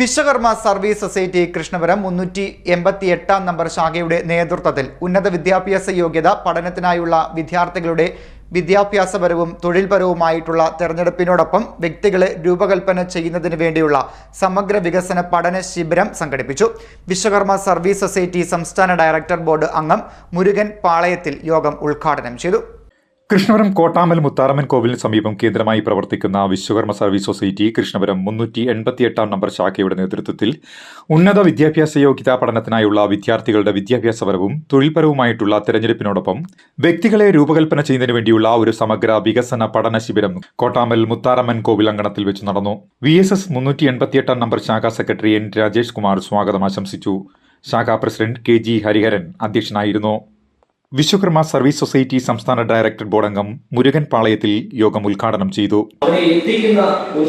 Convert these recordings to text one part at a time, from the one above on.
Vishwakarma service society Krishnapuram മുന്നൂറ്റി എൺപത്തി എട്ടാം നമ്പർ ശാഖയുടെ നേതൃത്വത്തിൽ ഉന്നത വിദ്യാഭ്യാസ യോഗ്യത പഠനത്തിനായുള്ള വിദ്യാർത്ഥികളുടെ വിദ്യാഭ്യാസപരവും തൊഴിൽപരവുമായിട്ടുള്ള തെരഞ്ഞെടുപ്പിനോടൊപ്പം വ്യക്തികളെ രൂപകൽപ്പന ചെയ്യുന്നതിന് വേണ്ടിയുള്ള സമഗ്ര വികസന പഠന ശിബിരം സംഘടിപ്പിച്ചു. വിശ്വകർമ്മ സർവീസ് സൊസൈറ്റി സംസ്ഥാന ഡയറക്ടർ ബോർഡ് അംഗം മുരുകൻ പാളയത്തിൽ യോഗം ഉദ്ഘാടനം ചെയ്തു. കൃഷ്ണപുരം കോട്ടാമൽ മുത്താറമ്മൻ കോവിലിന് സമീപം കേന്ദ്രമായി പ്രവർത്തിക്കുന്ന വിശ്വകർമ്മ സർവീസ് സൊസൈറ്റി കൃഷ്ണപുരം മുന്നൂറ്റി എൺപത്തിയെട്ടാം നമ്പർ ശാഖയുടെ നേതൃത്വത്തിൽ ഉന്നത വിദ്യാഭ്യാസ യോഗ്യതാ പഠനത്തിനായുള്ള വിദ്യാർത്ഥികളുടെ വിദ്യാഭ്യാസപരവും തൊഴിൽപരവുമായിട്ടുള്ള തെരഞ്ഞെടുപ്പിനോടൊപ്പം വ്യക്തികളെ രൂപകൽപ്പന ചെയ്യുന്നതിന് വേണ്ടിയുള്ള ഒരു സമഗ്ര വികസന പഠന ശിബിരം കോട്ടാമൽ മുത്താറമ്മൻ കോവിൽ അങ്കണത്തിൽ വെച്ച് നടന്നു. വി എസ് എസ് മുന്നൂറ്റി എൺപത്തിയെട്ടാം നമ്പർ ശാഖ സെക്രട്ടറി എൻ രാജേഷ് കുമാർ സ്വാഗതം ആശംസിച്ചു. ശാഖാ പ്രസിഡന്റ് കെ ജി ഹരിഹരൻ അധ്യക്ഷനായിരുന്നു. വിശ്വകർമ്മ സർവീസ് സൊസൈറ്റി സംസ്ഥാന ഡയറക്ടർ ബോർഡ് അംഗം മുരുകൻ പാളയത്തിൽ യോഗം ഉദ്ഘാടനം ചെയ്തു. എത്തിക്കുന്ന ഒരു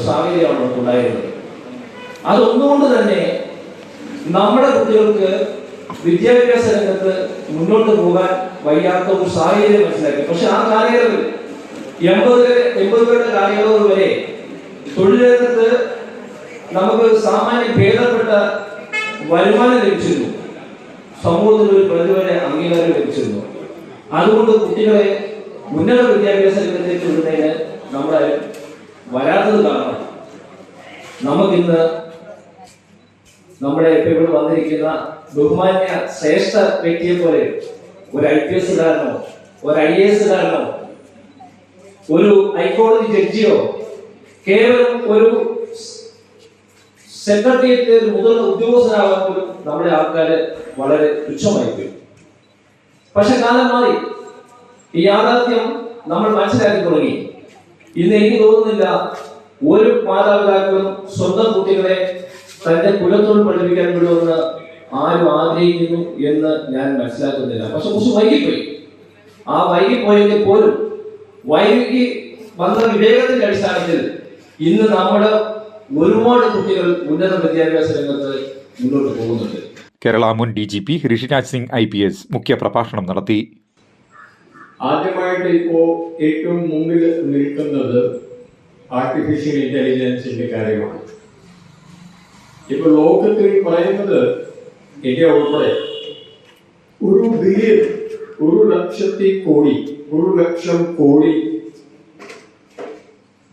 അതൊന്നുകൊണ്ട് തന്നെ നമ്മുടെ കുട്ടികൾക്ക് വിദ്യാഭ്യാസ രംഗത്ത് മുന്നോട്ട് പോകാൻ വയ്യാത്ത ഒരു സാഹചര്യം മനസ്സിലാക്കി. പക്ഷെ ആ കാലയളവിൽ എൺപത് എൺപതുകളുടെ കാലയളവ് വരെ തൊഴിൽ നമുക്ക് സാമാന്യ ഭേദപ്പെട്ട വരുമാനം ലഭിച്ചിരുന്നു. സമൂഹത്തിൽ ഒരു പ്രതിവരെ അംഗീകാരം ലഭിച്ചിരുന്നു. അതുകൊണ്ട് കുട്ടികളെ ഉന്നത വിദ്യാഭ്യാസ രംഗത്തേക്ക് വിടുന്നതിന് നമ്മുടെ വരാത്തത് കാരണം നമുക്കിന്ന് നമ്മുടെ ഇപ്പോൾ ഇവിടെ വന്നിരിക്കുന്ന ബഹുമാന്യ ശ്രേഷ്ഠ വ്യക്തിയെ പോലെ ഒരു ഐ പി എസ്സുകാരനോ ഒരു ഐ എ എസ്സുകാരനോ ഒരു ഹൈക്കോടതി ജഡ്ജിയോ കേവലം ഒരു സെക്രട്ടേറിയറ്റിലെ ഒരു മുതിർന്ന ഉദ്യോഗസ്ഥനാകാൻ പോലും നമ്മുടെ ആൾക്കാര് വളരെ തുച്ഛമായി പോയി പക്ഷെ കാലം മാറി. ഈ യാഥാർത്ഥ്യം നമ്മൾ മനസ്സിലാക്കി തുടങ്ങി. ഇന്ന് എനിക്ക് തോന്നുന്നില്ല ഒരു മാതാപിതാക്കളും സ്വന്തം കുട്ടികളെ തന്റെ കുലത്തോട് പഠിപ്പിക്കാൻ വിടുമെന്ന് ആരും ആഗ്രഹിക്കുന്നു എന്ന് ഞാൻ മനസ്സിലാക്കുന്നില്ല. പക്ഷെ കുറച്ച് വൈകിപ്പോയി. ആ വൈകിപ്പോയെങ്കിൽ പോലും വൈകി വന്ന വിവേകത്തിന്റെ അടിസ്ഥാനത്തിൽ ഇന്ന് നമ്മുടെ ഒരുപാട് കുട്ടികൾ ഉന്നത വിദ്യാഭ്യാസ രംഗത്ത് മുന്നോട്ട് പോകുന്നുണ്ട്. കേരള മുൻ D G P Rishiraj Singh I P S മുഖ്യപ്രഭാഷണം നടത്തി. ആദ്യമായിട്ട് ഇപ്പോൾ ഏറ്റവും മുമ്പിൽ നിൽക്കുന്നത് ആർട്ടിഫിഷ്യൽ ഇന്റലിജൻസിന്റെ കാര്യമാണ്. ഇപ്പോൾ ലോകത്തിൽ പറയുന്നത് ഇന്ത്യ ഉൾപ്പെടെ ഒരു ബില്യൺ ഒരു ലക്ഷത്തി കോടി ഒരു ലക്ഷം കോടി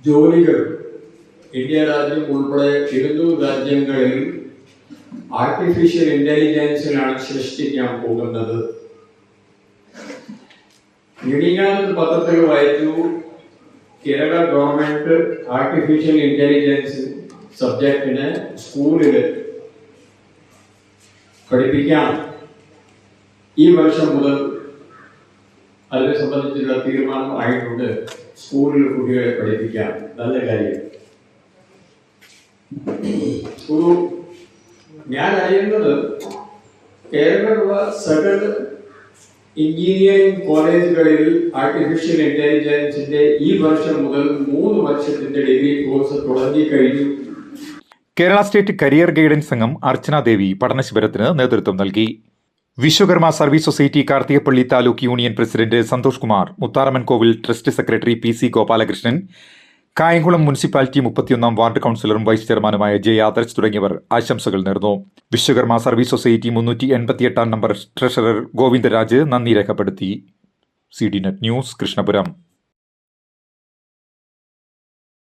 ജോലികൾ ഇന്ത്യ രാജ്യം ഉൾപ്പെടെ ഇരുന്നൂറ് രാജ്യങ്ങളിൽ ആർട്ടിഫിഷ്യൽ ഇന്റലിജൻസിലാണ് സൃഷ്ടിക്കാൻ പോകുന്നത്. മിനിങ്ങാന്ന് പത്രത്തിൽ വായിച്ചു കേരള ഗവൺമെന്റ് ആർട്ടിഫിഷ്യൽ ഇന്റലിജൻസ് സബ്ജക്റ്റിന് സ്കൂളിൽ പഠിപ്പിക്കാം. ഈ വർഷം മുതൽ അതിനെ സംബന്ധിച്ചുള്ള തീരുമാനം ആയിട്ടുണ്ട്. സ്കൂളിൽ കുട്ടികളെ പഠിപ്പിക്കാം. നല്ല കാര്യം. ഒരു ഞാൻ അറിയുന്നത് കേരളത്തിലുള്ള സകല എഞ്ചിനീയറിംഗ് കോളേജുകളിൽ ആർട്ടിഫിഷ്യൽ ഇന്റലിജൻസിന്റെ ഈ വർഷം മുതൽ മൂന്ന് വർഷത്തിന്റെ ഡിഗ്രി കോഴ്സ് തുടങ്ങിക്കഴിഞ്ഞു. കേരള സ്റ്റേറ്റ് കരിയർ ഗൈഡൻസ് സംഘം അർച്ചന ദേവി പഠനശിബിരത്തിന് നേതൃത്വം നൽകി. Vishwakarma service society Karthikappally taluk union president Santhosh Kumar Mutharamman കോവിൽ trust secretary P C Gopalakrishnan Kayamkulam municipality മുപ്പത്തിയൊന്നാം ward കൗൺസിലറും വൈസ് ചെയർമാനുമായ ജെ ആദർശ് തുടങ്ങിയവർ ആശംസകൾ നേർന്നു. വിശ്വകർമ്മ സർവീസ് സൊസൈറ്റി മുന്നൂറ്റി എൺപത്തിയെട്ടാം നമ്പർ ട്രഷറർ ഗോവിന്ദരാജ് നന്ദി രേഖപ്പെടുത്തി. C D net news Krishnapuram.